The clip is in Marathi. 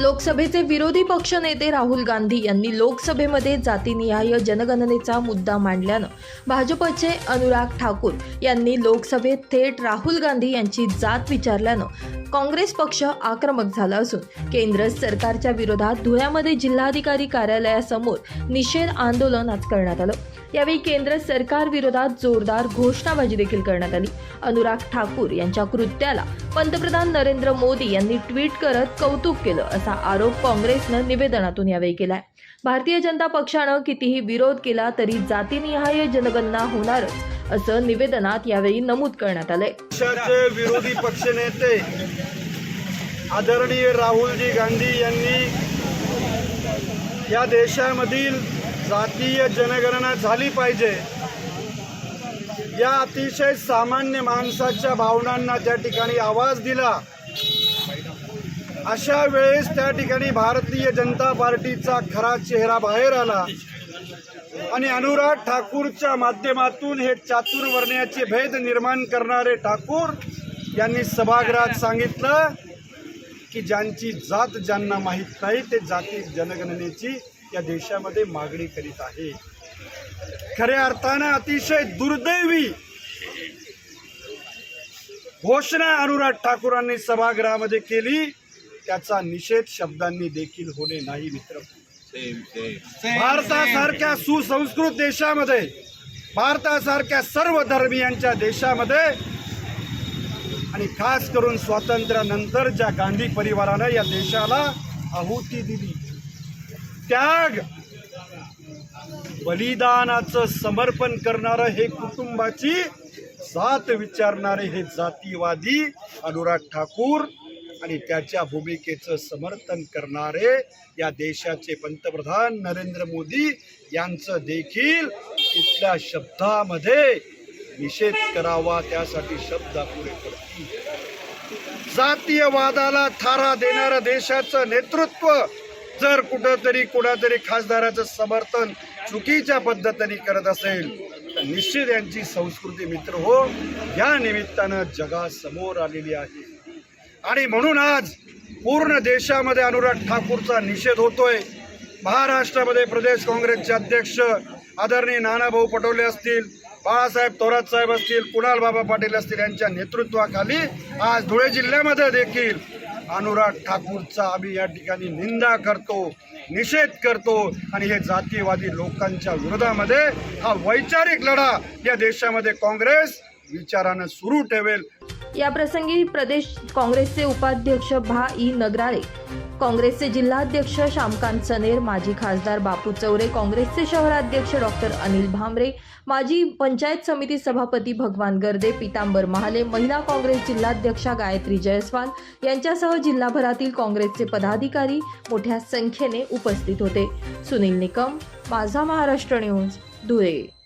लोकसभेचे विरोधी पक्ष नेते राहुल गांधी यांनी लोकसभेमध्ये जातीनिहाय जनगणनेचा मुद्दा मांडल्यानं भाजपचे अनुराग ठाकूर यांनी लोकसभेत थेट राहुल गांधी यांची जात विचारल्यानं काँग्रेस पक्ष आक्रमक झाला असून केंद्र सरकारच्या विरोधात धुळ्यामध्ये जिल्हाधिकारी कार्यालयासमोर निषेध आंदोलन आज करण्यात आलं. यावेळी केंद्र सरकार विरोधात जोरदार घोषणाबाजी देखील करण्यात आली. अनुराग ठाकूर यांच्या कृत्याला पंतप्रधान नरेंद्र मोदी यांनी ट्विट करत कौतुक केलं असा आरोप काँग्रेसनं निवेदनातून यावेळी केलाय. भारतीय जनता पक्षानं कितीही विरोध केला तरी जातीनिहाय जनगणना होणारच असं निवेदनात यावेळी नमूद करण्यात आलंय. पक्षाचे विरोधी पक्षनेते आदरणीय राहुलजी गांधी यांनी या देशामधील जातीय जनगणना झाली पाहिजे. या अतिशय सामान्य माणसाच्या भावनांना त्या ठिकाणी आवाज दिला. अशा वेळेस त्या ठिकाणी भारतीय जनता पार्टीचा खरा चेहरा बाहेर आला. आणि अनुराग ठाकूरच्या माध्यमातून हे चातुर्वर्ण्याचे भेद निर्माण करणारे ठाकूर यांनी सभागृहात सांगितलं की ज्यांची जात ज्यांना माहीत नाही ते जाती जनगणनेची या देशामध्ये मागणी करीत आहे. खऱ्या अर्थानं अतिशय दुर्दैवी घोषणा अनुराग ठाकूरांनी सभागृहामध्ये केली. त्याचा निषेध शब्दांनी देखील होणे नाही मित्र. भारतासारख्या सुसंस्कृत देशामध्ये भारतासारख्या सर्व धर्मियांच्या देशामध्ये आणि खास करून स्वातंत्र्यानंतर ज्या गांधी परिवारानं या देशाला आहुती दिली त्याग. बलिदानाचं समर्पण करणारं हे कुटुंबाची साथ विचारणारे हे जातीवादी अनुराग ठाकूर आणि त्याच्या भूमिकेचं समर्थन करणारे या देशाचे पंतप्रधान नरेंद्र मोदी यांचं देखील इथल्या शब्दामध्ये निषेध करावा त्यासाठी शब्द पुढे पडतील. जातीयवादाला थारा देणारं देशाचं नेतृत्व जर कुठंतरी कुणातरी खासदाराचं समर्थन चुकीच्या पद्धतीने करत असेल तर निश्चित यांची संस्कृती मित्र हो या निमित्तानं जगासमोर आलेली आहे. आणि म्हणून आज पूर्ण देशामध्ये अनुराग ठाकूरचा निषेध होतोय. महाराष्ट्रामध्ये प्रदेश काँग्रेसचे अध्यक्ष आदरणीय नानाभाऊ पटोले असतील बाळासाहेब थोरात साहेब असतील कुणाल बाबा पाटील असतील यांच्या नेतृत्वाखाली आज धुळे जिल्ह्यामध्ये देखील अनुराग ठाकूरचा आम्ही या ठिकाणी निंदा करतो निषेध करतो आणि हे जातीयवादी लोकांच्या विरोधामध्ये हा वैचारिक लढा या देशामध्ये काँग्रेस विचारानं सुरू ठेवेल या प्रसंगी प्रदेश काँग्रेसचे उपाध्यक्ष भा. ई. नगराळे काँग्रेसचे जिल्हाध्यक्ष श्यामकांत सनेर माजी खासदार बापू चौरे काँग्रेसचे शहराध्यक्ष डॉक्टर अनिल भांबरे माजी पंचायत समिती सभापती भगवान गर्दे पितांबर महाले महिला काँग्रेस जिल्हाध्यक्षा गायत्री जयस्वाल यांच्यासह जिल्हाभरातील काँग्रेसचे पदाधिकारी मोठ्या संख्येने उपस्थित होते. सुनील निकम माझा महाराष्ट्र न्यूज धुळे.